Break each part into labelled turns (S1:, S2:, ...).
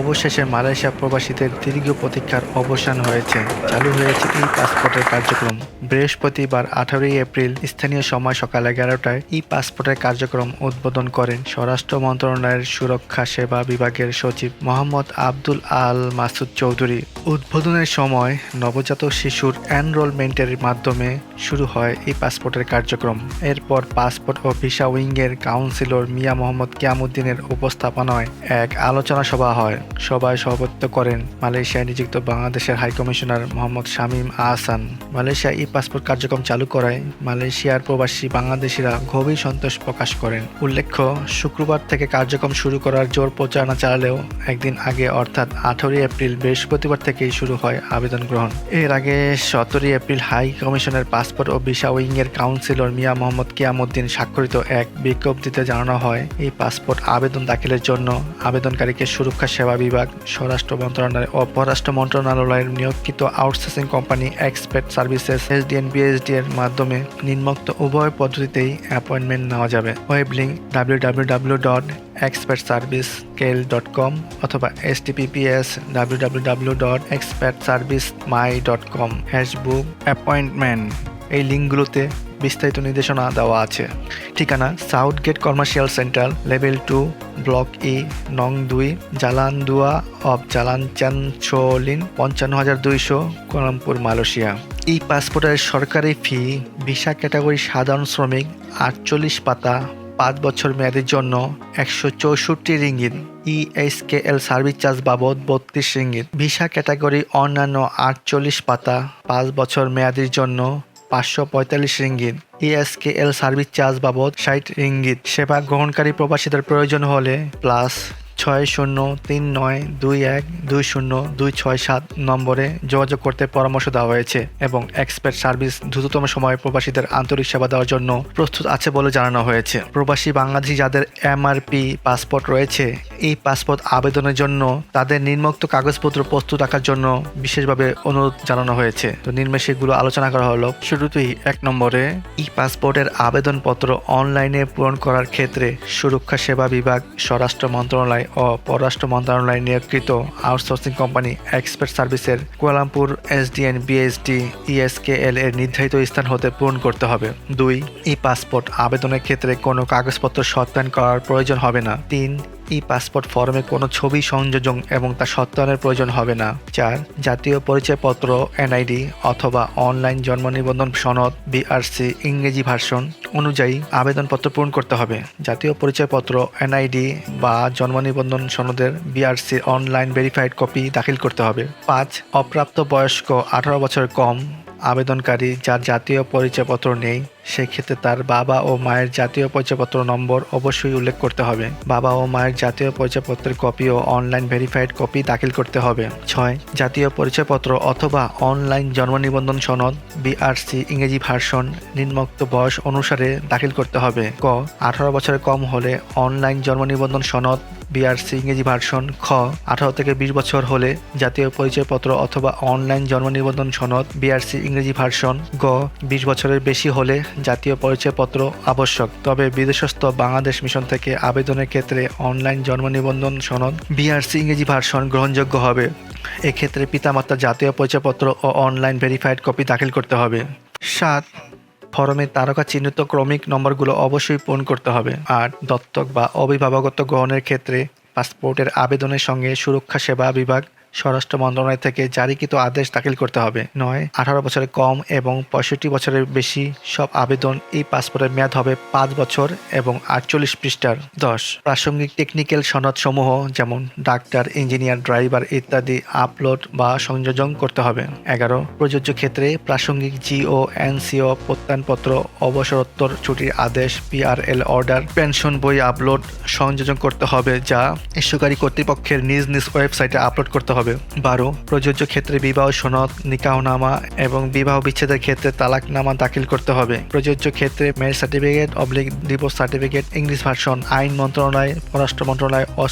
S1: অবশেষে মালয়েশিয়া প্রবাসীদের দীর্ঘ প্রতীক্ষার অবসান হয়েছে। চালু হয়েছে ই পাসপোর্টের কার্যক্রম। বৃহস্পতিবার আঠারোই এপ্রিল স্থানীয় সময় সকাল এগারোটায় ই পাসপোর্টের কার্যক্রম উদ্বোধন করেন স্বরাষ্ট্র মন্ত্রণালয়ের সুরক্ষা সেবা বিভাগের সচিব মোহাম্মদ আব্দুল আল মাসুদ চৌধুরী। উদ্বোধনের সময় নবজাতক শিশুর এনরোলমেন্টের মাধ্যমে শুরু হয় এই পাসপোর্টের কার্যক্রম। এরপর পাসপোর্ট ও ভিসা উইংয়ের কাউন্সিলর মিয়া মোহাম্মদ কিয়ামুদ্দিনের উপস্থাপনায় এক আলোচনা সভা হয়। সভায় সভাপতিত্ব করেন মালয়েশিয়ায় নিযুক্ত বাংলাদেশের high commissioner Mohammad Shamim Ahsan. Malaysia e passport কার্যক্রম চালু করায় মালয়েশিয়ার প্রবাসী বাংলাদেশিরা গভীর সন্তোষ প্রকাশ করেন। উল্লেখ্য, শুক্রবার থেকে কার্যক্রম শুরু করার জোর প্রচারণা চালালেও একদিন আগে, অর্থাৎ আঠারোই এপ্রিল বৃহস্পতিবার থেকেই শুরু হয় আবেদন গ্রহণ। এর আগে সতেরোই এপ্রিল হাই কমিশনের পাসপোর্ট ও ভিসা উইংয়ের কাউন্সিলর মিয়া মোহাম্মদ কিয়ামুদ্দিন স্বাক্ষরিত এক বিজ্ঞপ্তিতে জানানো হয়, এই পাসপোর্ট আবেদন দাখিলের জন্য আবেদনকারীকে সুরক্ষা সেবা বিভাগ, স্বরাষ্ট্র মন্ত্রণালয় ও পররাষ্ট্র মন্ত্রণালয়ের নিয়োগকৃত outsourcing company expert services, SDN BHD এর মাধ্যমে নিম্নোক্ত উভয় পদ্ধতিতেই অ্যাপয়েন্টমেন্ট নেওয়া যাবে। Web link W W W dot expert service KL dot com অথবা S TPPS W W W dot expert service my dot com hash book appointment. এই লিঙ্কগুলোতে বিস্তারিত নির্দেশনা দেওয়া আছে। ঠিকানা south gate commercial centre level two, block E, নং দুই, জালানদুয়া অফ জালান চানচোলিন পঞ্চান্ন হাজার দুইশো, কোলামপুর, মালয়েশিয়া। ই পাসপোর্টের সরকারি ফি, ভিসা ক্যাটাগরি সাধারণ শ্রমিক, আটচল্লিশ পাতা, পাঁচ বছর মেয়াদের জন্য একশো চৌষট্টি রিঙ্গিত। ইএসকেএল সার্ভিস চার্জ বাবদ বত্রিশ রিঙ্গিত। ভিসা ক্যাটাগরি অন্যান্য আটচল্লিশ পাতা, পাঁচ বছর মেয়াদের জন্য পাঁচশো পঁয়তাল্লিশ রিঙ্গিত। ইএসকেএল সার্ভিস চার্জ বাবদ ষাট রিঙ্গিত। সেবা গ্রহণকারী প্রবাসীদের প্রয়োজন হলে প্লাস ছয় শূন্য তিন নয় দুই এক দুই শূন্য দুই ছয় সাত নম্বরে যোগাযোগ করতে পরামর্শ দেওয়া হয়েছে এবং এক্সপার্ট সার্ভিস দ্রুততম সময়ে প্রবাসীদের আন্তরিক সেবা দেওয়ার জন্য প্রস্তুত আছে বলে জানানো হয়েছে। প্রবাসী বাংলাদেশি যাদের এমআরপি পাসপোর্ট রয়েছে, এই পাসপোর্ট আবেদনের জন্য তাদের নিম্নোক্ত কাগজপত্র প্রস্তুত রাখার জন্য বিশেষভাবে অনুরোধ জানানো হয়েছে। তো নিম্নে সেগুলো আলোচনা করা হলো। শুরুতেই এক নম্বরে, ই পাসপোর্টের আবেদনপত্র অনলাইনে পূরণ করার ক্ষেত্রে সুরক্ষা সেবা বিভাগ, স্বরাষ্ট্র মন্ত্রণালয় ও পররাষ্ট্র মন্ত্রণালয় নিয়োগকৃত আউটসোর্সিং কোম্পানি এক্সপার্ট সার্ভিসের Kuala Lumpur SDN BSD ESKL এর নির্ধারিত স্থান হতে পূরণ করতে হবে। দুই ই পাসপোর্ট আবেদনের ক্ষেত্রে কোনো কাগজপত্র সত্যায়ন করার প্রয়োজন হবে না। তিন ই পাসপোর্ট ফর্মে কোনো ছবি সংযোজন এবং তা সত্যায়নের প্রয়োজন হবে না। চার, জাতীয় পরিচয়পত্র এনআইডি অথবা অনলাইন জন্ম নিবন্ধন সনদ বিআরসি ইংরেজি ভার্সন অনুযায়ী আবেদনপত্র পূরণ করতে হবে। জাতীয় পরিচয়পত্র এনআইডি বা জন্ম নিবন্ধন সনদের বিআরসি অনলাইন ভেরিফাইড কপি দাখিল করতে হবে। পাঁচ, অপ্রাপ্ত বয়স্ক আঠারো বছর কম আবেদনকারী যার জাতীয় পরিচয়পত্র নেই সেক্ষেত্রে তার বাবা ও মায়ের জাতীয় পরিচয়পত্র নম্বর অবশ্যই উল্লেখ করতে হবে। বাবা ও মায়ের জাতীয় পরিচয়পত্রের কপি ও অনলাইন ভেরিফাইড কপি দাখিল করতে হবে। ছয়, জাতীয় পরিচয়পত্র অথবা অনলাইন জন্ম নিবন্ধন সনদ বিআরসি ইংরেজি ভার্সন, নিম্নোক্ত বয়স অনুসারে দাখিল করতে হবে। ক, আঠারো বছরের কম হলে অনলাইন জন্ম নিবন্ধন সনদ বিআরসি ইংরেজি ভার্সন, খ, আঠারো থেকে বিশ বছর হলে জাতীয় পরিচয়পত্র অথবা অনলাইন জন্ম নিবন্ধন সনদ বিআরসি ইংরেজি ভার্সন, গ, বিশ বছরের বেশি হলে জাতীয় পরিচয়পত্র আবশ্যক। তবে বিদেশস্থ বাংলাদেশ মিশন থেকে আবেদনের ক্ষেত্রে অনলাইন জন্ম নিবন্ধন সনদ বিআরসি ইংরেজি ভার্সন গ্রহণযোগ্য হবে। এক্ষেত্রে পিতামাতার জাতীয় পরিচয়পত্র ও অনলাইন ভেরিফাইড কপি দাখিল করতে হবে। সাত, ফরমে তারকা চিহ্নিত ক্রমিক নম্বরগুলো অবশ্যই পূরণ করতে হবে। আর দত্তক বা অভিভাবকত্ব গ্রহণের ক্ষেত্রে পাসপোর্টের আবেদনের সঙ্গে সুরক্ষা সেবা বিভাগ স্বরাষ্ট্র মন্ত্রণালয় থেকে জারিকৃত আদেশ দাখিল করতে হবে। নয়, আঠারো বছরের কম এবং পঁয়ষট্টি বছরের বেশি সব আবেদন এই পাসপোর্টের মেয়াদ হবে পাঁচ বছর এবং আটচল্লিশ পৃষ্ঠার। দশ, প্রাসঙ্গিক টেকনিক্যাল সনদ সমূহ যেমন ডাক্তার, ইঞ্জিনিয়ার, ড্রাইভার ইত্যাদি আপলোড বা সংযোজন করতে হবে। এগারো, প্রযোজ্য ক্ষেত্রে প্রাসঙ্গিক জিও, এনসিও, প্রত্যয়নপত্র, অবসরোত্তর ছুটির আদেশ, পিআরএল অর্ডার, পেনশন বই আপলোড, সংযোজন করতে হবে যা ইস্যুকারী কর্তৃপক্ষের নিজ নিজ ওয়েবসাইটে আপলোড করতে হবে। হবে। বারো, প্রযোজ্য ক্ষেত্রে বিবাহ সনদ, নিকাহনামা এবং বিবাহ বিচ্ছেদের ক্ষেত্রে তালাকনামা দাখিল করতে হবে। প্রযোজ্য ক্ষেত্রে ম্যারেজ সার্টিফিকেট, অবলিক ডিভোর্স সার্টিফিকেট, ইংলিশ ভার্সন, আইন মন্ত্রণালয়, পররাষ্ট্র মন্ত্রণালয় ও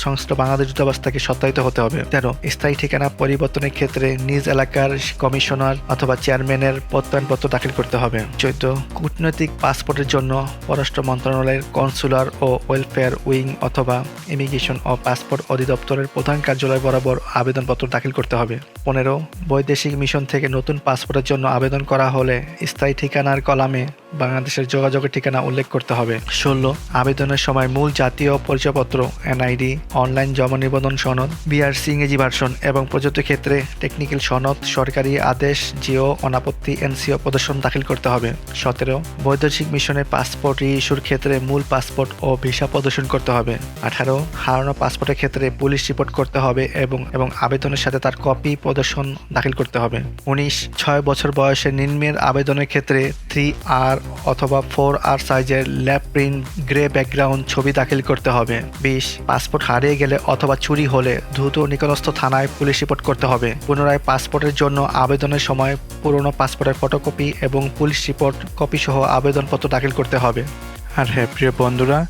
S1: বাংলাদেশ দূতাবাস থেকে সত্যায়িত হতে হবে। তেরো, স্থায়ী ঠিকানা পরিবর্তনের ক্ষেত্রে নিজ এলাকার কমিশনার অথবা চেয়ারম্যানের প্রত্যয়নপত্র দাখিল করতে হবে। চোদ্দ, কূটনৈতিক পাসপোর্টের জন্য পররাষ্ট্র মন্ত্রণালয়ের কনসুলার ও ওয়েলফেয়ার উইং অথবা ইমিগ্রেশন ও পাসপোর্ট অধিদপ্তরের প্রধান কার্যালয় বরাবর আবেদনপত্র দাখিল করতে হবে। পনেরো, বৈদেশিক মিশন থেকে নতুন পাসপোর্টের জন্য আবেদন করা হলে স্থায়ী ঠিকানার কলামে বাংলাদেশের যোগাযোগের ঠিকানা উল্লেখ করতে হবে। ষোলো, আবেদনের সময় মূল জাতীয় পরিচয়পত্র, এনআইডি, অনলাইন জমা নিবন্ধন সনদ বিআরসি ইংরেজি ভার্সন এবং প্রযুক্ত ক্ষেত্রে টেকনিক্যাল সনদ, সরকারি আদেশ, জিও, অনাপত্তি, এনসিও প্রদর্শন দাখিল করতে হবে। সতেরো, বৈদেশিক মিশনের পাসপোর্ট ইস্যুর ক্ষেত্রে মূল পাসপোর্ট ও ভিসা প্রদর্শন করতে হবে। আঠারো, হারানো পাসপোর্টের ক্ষেত্রে পুলিশ রিপোর্ট করতে হবে এবং এবং আবেদনের সাথে তার কপি প্রদর্শন দাখিল করতে হবে। উনিশ, ছয় বছর বয়সে নিম্নের আবেদনের ক্ষেত্রে থ্রি আর অথবা ফোর আর সাইজের ল্যাপ প্রিন্ট, গ্রে ব্যাকগ্রাউন্ড ছবি দাখিল করতে হবে। বিশ, পাসপোর্ট হারিয়ে গেলে অথবা চুরি হলে দ্রুত নিকটস্থ থানায় পুলিশ রিপোর্ট করতে হবে। পুনরায় পাসপোর্টের জন্য আবেদনের সময় পুরনো পাসপোর্টের ফটোকপি এবং পুলিশ রিপোর্ট কপি সহ আবেদনপত্র দাখিল করতে হবে। আর হ্যাঁ প্রিয় বন্ধুরা,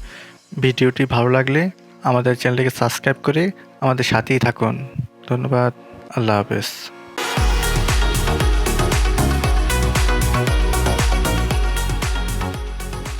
S1: ভিডিওটি ভালো লাগলে আমাদের চ্যানেলটিকে সাবস্ক্রাইব করে আমাদের সাথেই থাকুন। ধন্যবাদ। আল্লাহ হাফেজ।